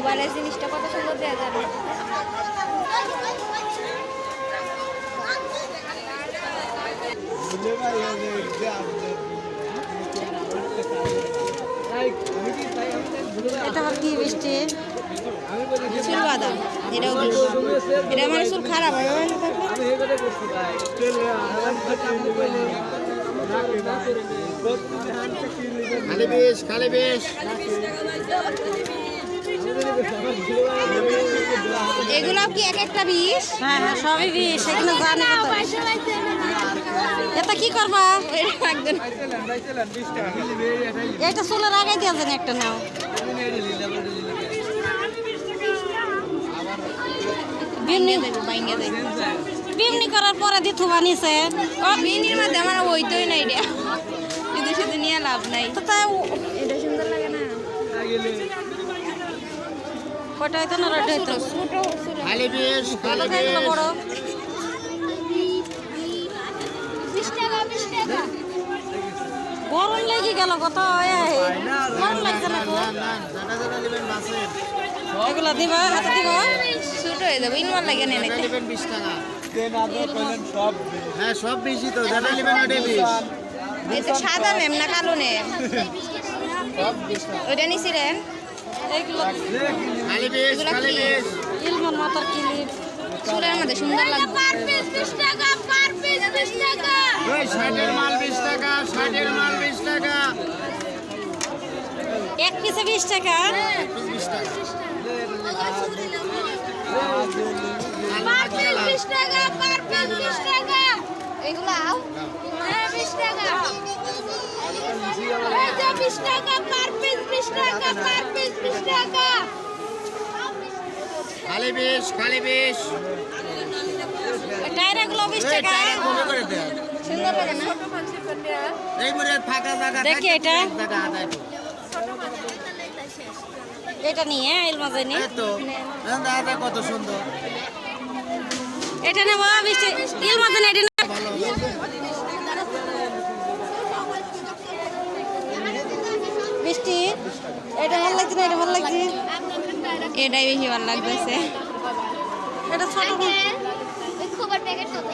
মোবাইলের জিনিসটা কত সুন্দর দেওয়া যাবে। আবার কি মানে খারাপ। খালি বেশ খালি বেশ। এগুলো কি এক একটা বিষ? হ্যাঁ হ্যাঁ সবই বিষ এগুলো জানি এটা কি করবা? এটা চুলের আগে দিয়ে জানি একটা নাও। বিমনি করার পরে দিথু বানিয়েছে ও বিনির মধ্যে আমার ওইটাই নাই রে। কিন্তু শুধু নিয়ে লাভ নাই। তো তাই এটা সুন্দর লাগে না কটা হইতো না রেড হইতো? ছোট ছোট খালি বেশ খালি কোথায় এগুলো বেশ। বড়। গরম লেগে গেল কত এই, গরম লাগছে না বাসের এগুলো দিবা হাতে দিবা? ছোট হয়ে যাবে ইনওয়ার লাগে না নিতে নেবেন বিশ টাকা। হ্যাঁ সব বেশি তো যেটা নেবেন ওটাই বিশ। এটা সাদা নেম না কালো নেম? ওইটা নিছি রে। এইগুলো খালি বেশ এগুলা খালি কি? বেশ ইলমন মাতার কিলিপ চুলের মধ্যে সুন্দর লাগবে ওই ষাটের মাল বিশ টাকা ষাটের মাল বিশ টাকা। এক পিসে বিশ টাকা? বিশ টাকা। এগুলো আও। খালি বেশ খালি বেশ টায়রাগুলো বিশ। এই টাকা। টাকা কমে করে দেন সুন্দর লাগে না এই করে ফাঁকা জায়গা দেখি এটা। নিয়ে ইলমাজে নি এই তো। দাদা কত সুন্দর। এটা নেব বিশ এটা কিনছি এটা ভালো লাগছে না এটা ভালো লাগছে? এটাই বেশি ভালো লাগতেছে। এটা ছোট খবর প্যাকেট কত